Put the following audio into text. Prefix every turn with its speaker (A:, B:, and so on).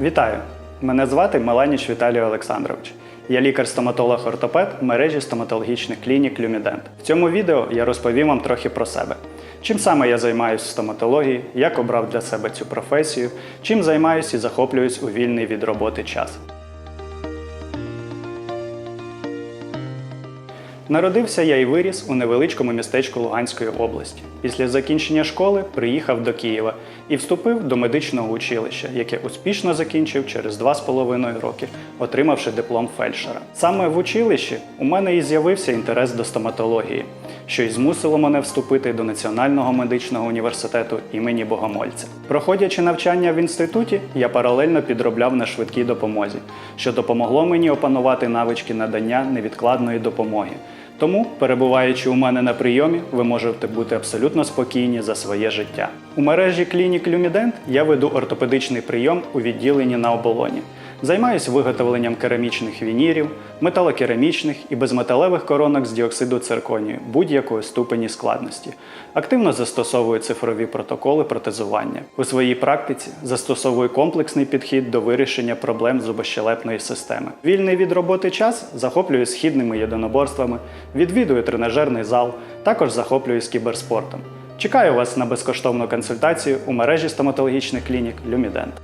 A: Вітаю! Мене звати Меланіч Віталій Олександрович. Я лікар-стоматолог-ортопед мережі стоматологічних клінік Люмідент. В цьому відео я розповім вам трохи про себе. Чим саме я займаюся в стоматології, як обрав для себе цю професію, чим займаюся і захоплююсь у вільний від роботи час. Народився я і виріс у невеличкому містечку Луганської області. Після закінчення школи приїхав до Києва і вступив до медичного училища, яке успішно закінчив через 2,5 роки, отримавши диплом фельдшера. Саме в училищі у мене і з'явився інтерес до стоматології, що й змусило мене вступити до Національного медичного університету імені Богомольця. Проходячи навчання в інституті, я паралельно підробляв на швидкій допомозі, що допомогло мені опанувати навички надання невідкладної допомоги. Тому, перебуваючи у мене на прийомі, ви можете бути абсолютно спокійні за своє життя. У мережі клінік Люмідент я веду ортопедичний прийом у відділенні на оболоні. Займаюсь виготовленням керамічних вінірів, металокерамічних і безметалевих коронок з діоксиду цирконію будь-якої ступені складності. Активно застосовую цифрові протоколи протезування. У своїй практиці застосовую комплексний підхід до вирішення проблем зубощелепної системи. Вільний від роботи час захоплююсь східними єдиноборствами, відвідую тренажерний зал, також захоплююсь кіберспортом. Чекаю вас на безкоштовну консультацію у мережі стоматологічних клінік Люмідент.